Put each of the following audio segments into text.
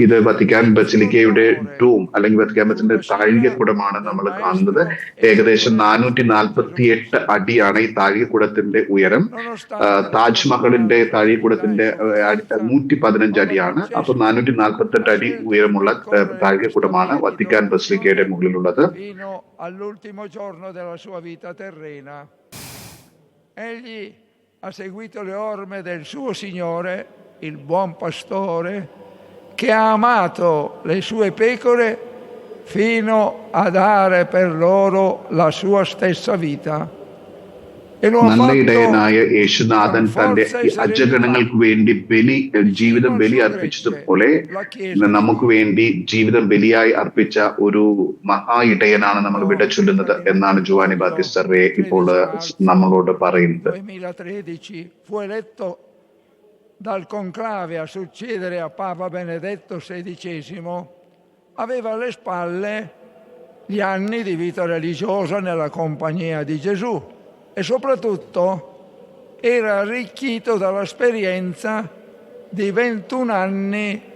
ഇത് വത്തിക്കാൻ ബസിലിക്കയുടെ ടൂം അല്ലെങ്കിൽ വത്തിക്കാൻ ബസിന്റെ താഴികക്കുടമാണ് നമ്മൾ കാണുന്നത്. ഏകദേശം നാനൂറ്റി നാൽപ്പത്തി എട്ട് അടിയാണ് ഈ താഴികക്കുടത്തിന്റെ ഉയരം. താജ്മഹലിന്റെ താഴികക്കുടത്തിന്റെ നൂറ്റി പതിനഞ്ച് അടിയാണ് അപ്പൊ നാനൂറ്റി നാൽപ്പത്തി എട്ട് അടി ഉയരമുള്ള താഴികക്കുടമാണ് വത്തിക്കാൻ ബസിലിക്കയുടെ മുകളിലുള്ളത്. All'ultimo giorno della sua ha seguito le orme del suo Signore, il buon pastore, che ha amato le sue pecore fino a dare per loro la sua stessa vita. E lo ha നല്ല fatto ഇടയനായ യേശുനാഥൻ തന്റെ അജഗണങ്ങൾക്ക് വേണ്ടി ബലി ജീവിതം ബലി അർപ്പിച്ചതുപോലെ നമുക്ക് വേണ്ടി ജീവിതം ബലിയായി അർപ്പിച്ച ഒരു മഹാ ഇടയനാണ് നമ്മൾ വിട ചൊല്ലുന്നത് എന്നാണ് ജോവാനി ബാത്തിസ്റ്റർ റേ ഇപ്പോൾ നമ്മളോട് പറയുന്നത് 2013 fu eletto dal conclave a succedere a Papa Benedetto XVI, aveva alle spalle gli anni di vita religiosa nella compagnia di Gesù e soprattutto era arricchito dall'esperienza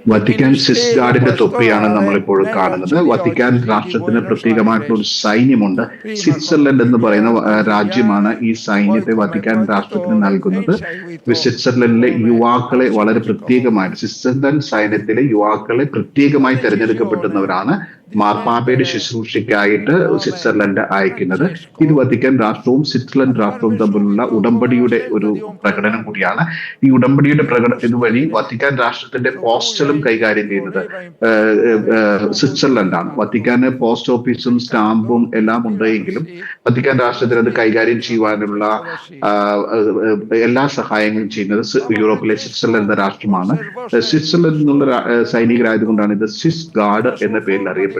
Vatican Swiss ഗാർഡിന്റെ തൊപ്പിയാണ് നമ്മളിപ്പോൾ കാണുന്നത്. Vatican രാഷ്ട്രത്തിന് പ്രത്യേകമായിട്ടുള്ള ഒരു. സൈന്യമുണ്ട്. Switzerland എന്ന് പറയുന്ന രാജ്യമാണ് ഈ സൈന്യത്തെ വത്തിക്കാൻ രാഷ്ട്രത്തിന് നൽകുന്നത്. സ്വിറ്റ്സർലൻഡിലെ യുവാക്കളെ വളരെ പ്രത്യേകമായിട്ട് സ്വിറ്റ്സർലൻഡ് സൈന്യത്തിലെ യുവാക്കളെ പ്രത്യേകമായി തെരഞ്ഞെടുക്കപ്പെടുന്നവരാണ് മാർപ്പാപ്പയുടെ ശുശ്രൂഷയ്ക്കായിട്ട് സ്വിറ്റ്സർലൻഡ് അയക്കുന്നത്. ഇത് വത്തിക്കാൻ രാഷ്ട്രവും സ്വിറ്റ്സർലൻഡ് രാഷ്ട്രവും തമ്മിലുള്ള ഉടമ്പടിയുടെ ഒരു പ്രകടനം കൂടിയാണ്. ഈ ഉടമ്പടിയുടെ പ്രകടനം ഇതുവഴി വത്തിക്കാൻ രാഷ്ട്രത്തിന്റെ പോസ്റ്റലും കൈകാര്യം ചെയ്യുന്നത് സ്വിറ്റ്സർലൻഡ് ആണ് ഏഹ്, സ്വിറ്റ്സർലൻഡാണ്. വത്തിക്കാന് പോസ്റ്റ് ഓഫീസും സ്റ്റാമ്പും എല്ലാം ഉണ്ടെങ്കിലും വത്തിക്കാൻ രാഷ്ട്രത്തിന് അത് കൈകാര്യം ചെയ്യുവാനുള്ള എല്ലാ സഹായങ്ങളും ചെയ്യുന്നത് യൂറോപ്പിലെ സ്വിറ്റ്സർലൻഡ് എന്ന രാഷ്ട്രമാണ് സ്വിറ്റ്സർലൻഡ് എന്നുള്ള സൈനികരായതുകൊണ്ടാണ് ഇത് സ്വിസ് ഗാർഡ് എന്ന പേരിൽ അറിയപ്പെടുന്നത്.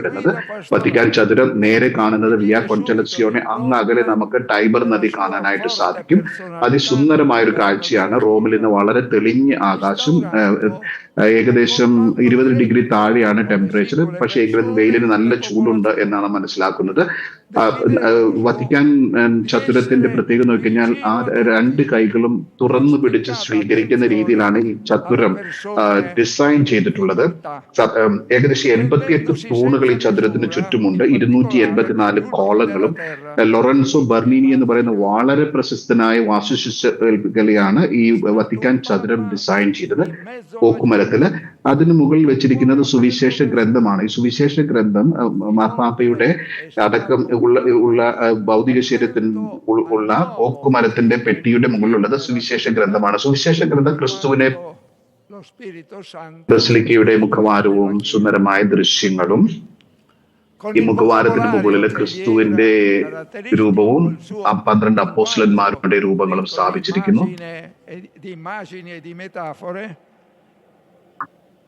വത്തിക്കാൻ ചതുരം നേരെ കാണുന്നത് വിയ കൊഞ്ചലസിയോനെ അങ്ങ് അകലെ നമുക്ക് ടൈബർ നദി കാണാനായിട്ട് സാധിക്കും. അതിസുന്ദരമായ ഒരു കാഴ്ചയാണ്. റോമിൽ നിന്ന് വളരെ തെളിഞ്ഞ ആകാശം. ഏകദേശം ഇരുപത് ഡിഗ്രി താഴെയാണ് ടെമ്പറേച്ചർ പക്ഷേ എങ്കിലും വെയിലിന് നല്ല ചൂടുണ്ട് എന്നാണ് മനസ്സിലാക്കുന്നത്. വത്തിക്കാൻ ചതുരത്തിന്റെ പ്രത്യേകത നോക്കിക്കഴിഞ്ഞാൽ ആ രണ്ട് കൈകളും തുറന്നു പിടിച്ച് സ്വീകരിക്കുന്ന രീതിയിലാണ് ഈ ചതുരം ഡിസൈൻ ചെയ്തിട്ടുള്ളത്. ഏകദേശം എൺപത്തിയെട്ട് തൂണുകൾ ഈ ചതുരത്തിന് ചുറ്റുമുണ്ട്. ഇരുന്നൂറ്റി എൺപത്തിനാല് കോളങ്ങളും. ലൊറൻസോ ബർണീനി എന്ന് പറയുന്ന വളരെ പ്രശസ്തനായ വാസ്തുശില്പികളെയാണ് ഈ വത്തിക്കാൻ ചതുരം ഡിസൈൻ ചെയ്തത്. ഓക്കുമരത്തിൽ. അതിന് മുകളിൽ വെച്ചിരിക്കുന്നത് സുവിശേഷ ഗ്രന്ഥമാണ്. ഈ സുവിശേഷ ഗ്രന്ഥം മാർപ്പാപ്പയുടെ അടക്കം ഉള്ള ഉള്ള ഭൗതിക ശരീരത്തിന് ഉൾ- ഉള്ള ഓക്കുമരത്തിന്റെ പെട്ടിയുടെ മുകളിലുള്ളത് സുവിശേഷ ഗ്രന്ഥമാണ്. സുവിശേഷ ഗ്രന്ഥം ക്രിസ്തുവിനെ ബസിലിക്കയുടെ മുഖവാരവും സുന്ദരമായ ദൃശ്യങ്ങളും ഈ മുഖവാരത്തിന് മുകളിൽ ക്രിസ്തുവിന്റെ രൂപവും പന്ത്രണ്ട് അപ്പോസ്ലന്മാരുടെ രൂപങ്ങളും സ്ഥാപിച്ചിരിക്കുന്നു.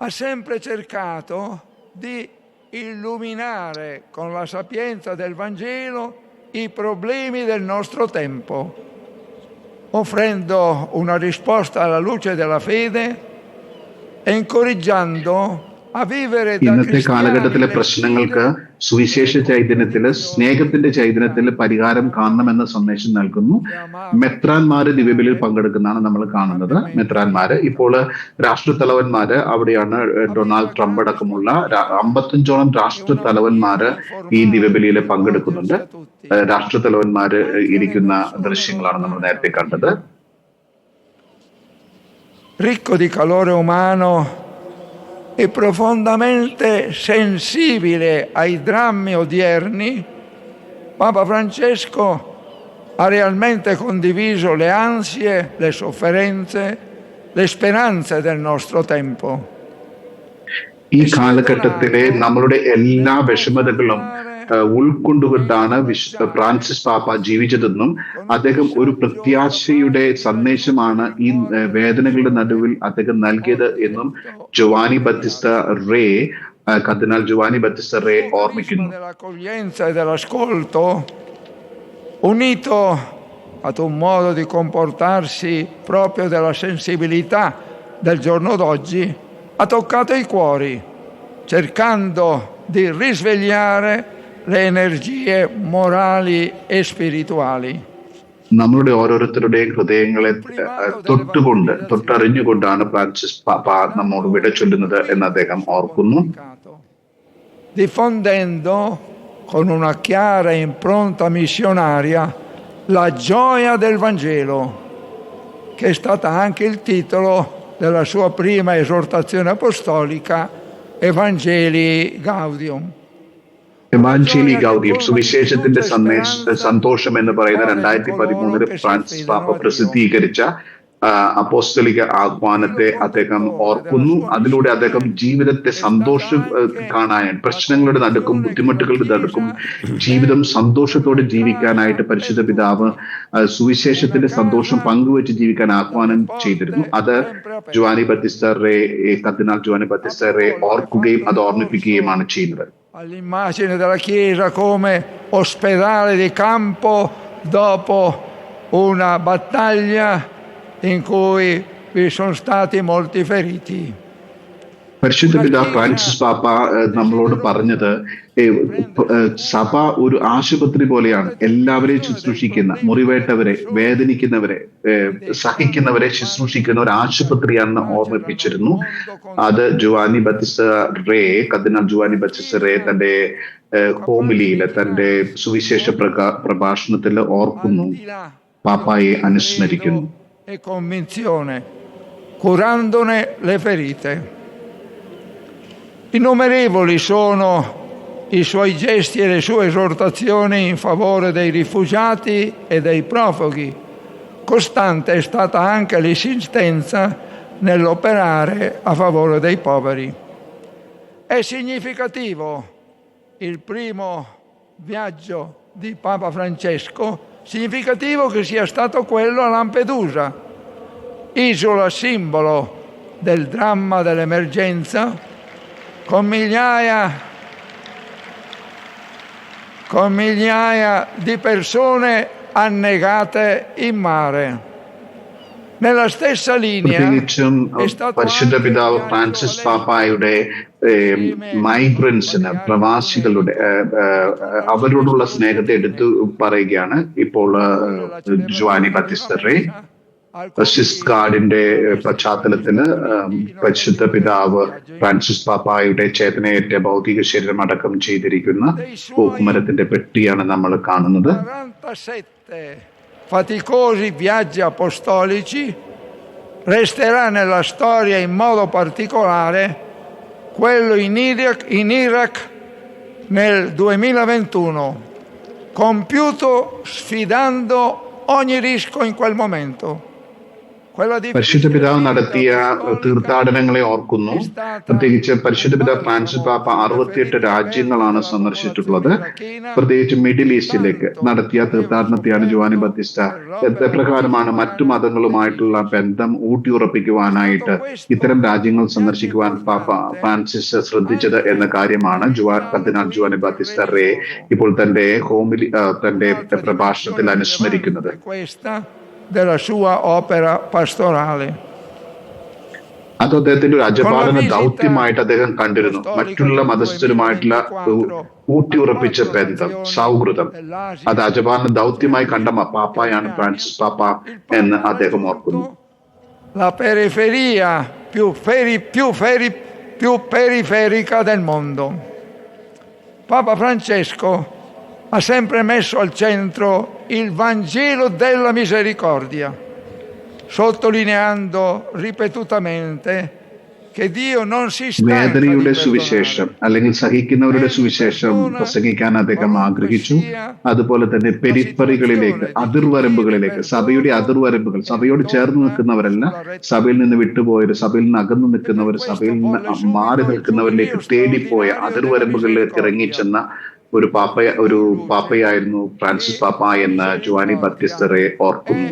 Ha sempre cercato di illuminare con la sapienza del Vangelo i problemi del nostro tempo, offrendo una risposta alla luce della fede e incoraggiando ഇന്നത്തെ കാലഘട്ടത്തിലെ പ്രശ്നങ്ങൾക്ക് സുവിശേഷ ചൈതന്യത്തിൽ സ്നേഹത്തിന്റെ ചൈതന്യത്തിൽ പരിഹാരം കാണണമെന്ന സന്ദേശം നൽകുന്നു. മെത്രാന്മാര് ദിവ്യബലിയിൽ പങ്കെടുക്കുന്നതാണ് നമ്മൾ കാണുന്നത്. മെത്രാന്മാര് ഇപ്പോൾ രാഷ്ട്രത്തലവന്മാര് അവിടെയാണ് ഡൊണാൾഡ് ട്രംപ് അടക്കമുള്ള അമ്പത്തഞ്ചോളം അമ്പത്തഞ്ചോളം രാഷ്ട്രത്തലവന്മാര് ഈ ദിവ്യബലിയിൽ പങ്കെടുക്കുന്നുണ്ട്. രാഷ്ട്ര രാഷ്ട്രത്തലവന്മാര് ഇരിക്കുന്ന ദൃശ്യങ്ങളാണ് നമ്മൾ നേരത്തെ കണ്ടത്. Ricco di calore umano e profondamente sensibile ai drammi odierni, Papa Francesco ha realmente condiviso le ansie, le sofferenze, le speranze del nostro tempo. ഈ കാലഘട്ടത്തിലെ നമ്മളുടെ എല്ലാ വിഷമതകളും ഏഹ്, ഉൾക്കൊണ്ടുകൊണ്ടാണ് വിശ് ഫ്രാൻസിസ് പാപ്പ ജീവിച്ചതെന്നും അദ്ദേഹം ഒരു പ്രത്യാശയുടെ സന്ദേശമാണ് ഈ ഏഹ്, വേദനകളുടെ നടുവിൽ അദ്ദേഹം നൽകിയത് എന്നും ജോവാനി ബത്തിസ്ത റേ ഏഹ്, കർദിനാൾ ജോവാനി ബത്തിസ്ത റേ ഓർമ്മിക്കുന്നു dell'accoglienza e dell'ascolto, unito ad un modo di comportarsi proprio della sensibilità del giorno d'oggi, ha toccato i cuori, cercando di risvegliare le energie morali e spirituali. നമ്മളുടെ ഓരോരുത്തരുടെയും ഹൃദയങ്ങളെ ഏഹ്, തൊട്ടുകൊണ്ട് തൊട്ടറിഞ്ഞുകൊണ്ടാണ് Francis പാപ്പ നമ്മോട് വിട ചൊല്ലുന്നത് എന്ന് അദ്ദേഹം ഓർക്കുന്നു diffondendo con una chiara impronta missionaria la gioia del Vangelo, che è stata anche il titolo della sua prima esortazione apostolica, Evangeli Gaudium. എവാഞ്ചേലി ഗൗഡിയം സുവിശേഷത്തിന്റെ സന്ദേശ സന്തോഷം എന്ന് പറയുന്ന രണ്ടായിരത്തി പതിമൂന്നിൽ ഫ്രാൻസ് പാപ്പ പ്രസിദ്ധീകരിച്ച അപ്പോസ്റ്റലിക അപ്പോസ്തലിക ആഹ്വാനത്തെ അദ്ദേഹം ഓർക്കുന്നു. അതിലൂടെ അദ്ദേഹം ജീവിതത്തെ സന്തോഷം കാണാൻ പ്രശ്നങ്ങളുടെ നടുക്കും ബുദ്ധിമുട്ടുകളുടെ നടുക്കും ജീവിതം സന്തോഷത്തോടെ ജീവിക്കാനായിട്ട് പരിശുദ്ധ പിതാവ് സുവിശേഷത്തിന്റെ സന്തോഷം പങ്കുവെച്ച് ജീവിക്കാൻ ആഹ്വാനം ചെയ്തിരുന്നു. അത് ജുവാനി ബത്തിസ്തറെ കർദിനാൾ ജുവാനി ബത്തിസ്തറെ ഓർക്കുകയും അത് ഓർമ്മിപ്പിക്കുകയുമാണ് ചെയ്യുന്നത്. All'immagine della Chiesa come ospedale di campo dopo una battaglia in cui vi sono stati molti feriti. പരിശുദ്ധ പിത ഫ്രാൻസിസ് പാപ്പ നമ്മളോട് പറഞ്ഞത് സഭ ഒരു ആശുപത്രി പോലെയാണ് എല്ലാവരെയും ശുശ്രൂഷിക്കുന്ന മുറിവേട്ടവരെ വേദനിക്കുന്നവരെ സഹിക്കുന്നവരെ ശുശ്രൂഷിക്കുന്ന ഒരു ആശുപത്രിയാണെന്ന് ഓർമ്മിപ്പിച്ചിരുന്നു. അത് ജുവാനി ബത്തിസ റേ കദിന ജുവാനി ബത്തിസ റേ തന്റെ ഹോമിലിയിലെ തന്റെ സുവിശേഷ പ്രകാ പ്രഭാഷണത്തിൽ ഓർക്കുന്നു. പാപ്പായെ അനുസ്മരിക്കുന്നു. Curandone le ferite. Innumerevoli sono i suoi gesti e le sue esortazioni in favore dei rifugiati e dei profughi. Costante è stata anche l'insistenza nell'operare a favore dei poveri. È significativo il primo viaggio di Papa Francesco, significativo che sia stato quello a Lampedusa, isola simbolo del dramma dell'emergenza, con migliaia, con migliaia di persone annegate in mare. Nella stessa linea പ്രത്യേകിച്ചും è stato പരിശുദ്ധ anche പിതാവ് il Francis viaggio പാപ്പായുടെ മൈഗ്രൻസിന് പ്രവാസികളുടെ ഏഹ്, ഏഹ്, അവരോടുള്ള സ്നേഹത്തെ എടുത്തു പറയുകയാണ് ഇപ്പോൾ ഏഹ്, Juani ബത്തിസ്തറെ സിസ് ഗാർഡിന്റെ പശ്ചാത്തലത്തില് ഏഹ്, പരിശുദ്ധ പിതാവ് ഫ്രാൻസിസ് പാപ്പായുടെ ചേതനയേറ്റ ഭൗതിക ശരീരം അടക്കം ചെയ്തിരിക്കുന്ന പൂക്കുമരത്തിന്റെ പെട്ടിയാണ് നമ്മൾ കാണുന്നത് 47 faticosi viaggi apostolici resterà nella storia in modo particolare quello in Iraq, in Iraq nel 2021, compiuto sfidando ogni rischio in quel momento. പരിശുദ്ധ പിതാവ് നടത്തിയ തീർത്ഥാടനങ്ങളെ ഓർക്കുന്നു. പ്രത്യേകിച്ച് പരിശുദ്ധ പിതാവ് ഫ്രാൻസിസ് പാപ്പ അറുപത്തിയെട്ട് രാജ്യങ്ങളാണ് സന്ദർശിച്ചിട്ടുള്ളത്. പ്രത്യേകിച്ച് മിഡിൽ ഈസ്റ്റിലേക്ക് നടത്തിയ തീർത്ഥാടനത്തെയാണ് ജുവാനി ബത്തിസ്റ്റ എപ്രകാരമാണ് മറ്റു മതങ്ങളുമായിട്ടുള്ള ബന്ധം ഊട്ടിയുറപ്പിക്കുവാനായിട്ട് ഇത്തരം രാജ്യങ്ങൾ സന്ദർശിക്കുവാൻ പാപ്പ ഫ്രാൻസിസ് ശ്രദ്ധിച്ചത് എന്ന കാര്യമാണ് ജുവാ കർദിനാൾ ജുവാനി ബാത്തിസ്റ്റ റേ ഇപ്പോൾ തന്റെ ഹോമിലി തന്റെ പ്രഭാഷണത്തിൽ അനുസ്മരിക്കുന്നത്. della sua opera pastorale. അത് അദ്ദേഹത്തിന്റെ ഒരു അജപാലന ദൗത്യമായിട്ട് അദ്ദേഹം കണ്ടിരുന്നു മറ്റുള്ള മതസ്ഥരുമായിട്ടുള്ള ഊട്ടിയുറപ്പിച്ച ബന്ധം സൗഹൃദം അത് അജപാലന ദൗത്യമായി കണ്ട മ- പാപ്പായാണ് ഫ്രാൻസിസ് പാപ്പ എന്ന് അദ്ദേഹം ഓർക്കുന്നു La periferia più, feri- più feri- più periferica del mondo. Papa Francesco ha sempre messo al centro il Vangelo della misericordia, sottolineando ripetutamente che Dio non si stanca വേദനയുടെ സുവിശേഷം അല്ലെങ്കിൽ സഹിക്കുന്നവരുടെ സുവിശേഷം പ്രസംഗിക്കാൻ ആഗ്രഹിച്ചു അതുപോലെ തന്നെ പെരിപ്പറികളിലേക്ക് അതിർവരമ്പുകളിലേക്ക് സഭയുടെ അതിർവരമ്പുകൾ സഭയോട് ചേർന്ന് നിൽക്കുന്നവരല്ല സഭയിൽ നിന്ന് വിട്ടുപോയവർ സഭയിൽ നിന്ന് അകന്നു നിൽക്കുന്നവർ സഭയിൽ നിന്ന് മാറി നിൽക്കുന്നവരിലേക്ക് തേടിപ്പോയ അതിർവരമ്പുകളിലേക്ക് ഇറങ്ങിച്ചെന്ന ഒരു പാപ്പ ഒരു പാപ്പയായിരുന്നു ഫ്രാൻസിസ് പാപ്പ എന്ന ജുവാനി ബത്തിസ്തറെ ഓർക്കുന്നു.